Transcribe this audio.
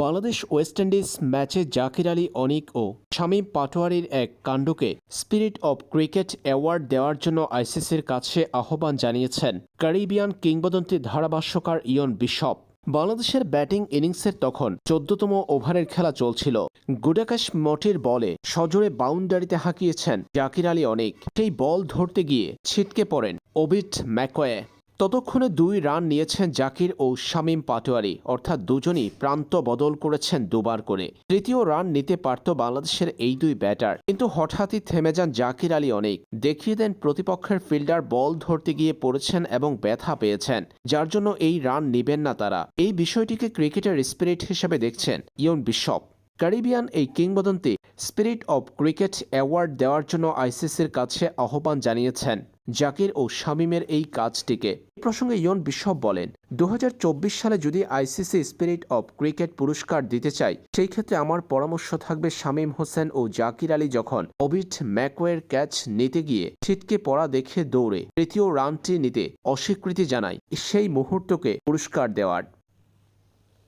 Bangladesh West Indies ম্যাচে জাকির আলী অনিক ও শামীম পাটোয়ারির এক কাণ্ডকে স্পিরিট অব ক্রিকেট অ্যাওয়ার্ড দেওয়ার জন্য আইসিসির কাছে আহ্বান জানিয়েছেন ক্যারিবিয়ান কিংবদন্তি ধারাভাষ্যকার ইয়ন বিশপ। বাংলাদেশের ব্যাটিং ইনিংসের তখন চোদ্দতম ওভারের খেলা চলছিল। গুডাকাশ মটির বলে সজোরে বাউন্ডারিতে হাঁকিয়েছেন জাকির আলী অনিক। সেই বল ধরতে গিয়ে ছিটকে পড়েন ওবিট ম্যাকোয়ে। ততক্ষণে দুই রান নিয়েছেন জাকির ও শামীম পাটোয়ারি, অর্থাৎ দুজনই প্রান্ত বদল করেছেন দুবার করে। তৃতীয় রান নিতে পারত বাংলাদেশের এই দুই ব্যাটার। কিন্তু হঠাৎই থেমে যান জাকির আলী অনেক। দেখিয়ে দেন প্রতিপক্ষের ফিল্ডার বল ধরতে গিয়ে পড়েছেন এবং ব্যথা পেয়েছেন, যার জন্য এই রান নিবেন না তারা। এই বিষয়টিকে ক্রিকেটের স্পিরিট হিসেবে দেখছেন ইয়ন বিশপ ক্যারিবিয়ান এই কিংবদন্তি স্পিরিট অব ক্রিকেট অ্যাওয়ার্ড দেওয়ার জন্য আইসিসির কাছে আহ্বান জানিয়েছেন জাকির ও শামীমের এই কাজটিকে। প্রসঙ্গে ইয়ন বিশপ বলেন দু হাজার চব্বিশ সালে যদি আইসিসি স্পিরিট অব ক্রিকেট পুরস্কার দিতে চাই সেই ক্ষেত্রে আমার পরামর্শ থাকবে শামীম হোসেন ও জাকির আলী যখন অবিট ম্যাকওয়ের ক্যাচ নিতে গিয়ে ছিটকে পড়া দেখে দৌড়ে তৃতীয় রানটি নিতে অস্বীকৃতি জানায়। সেই মুহূর্তকে পুরস্কার দেওয়ার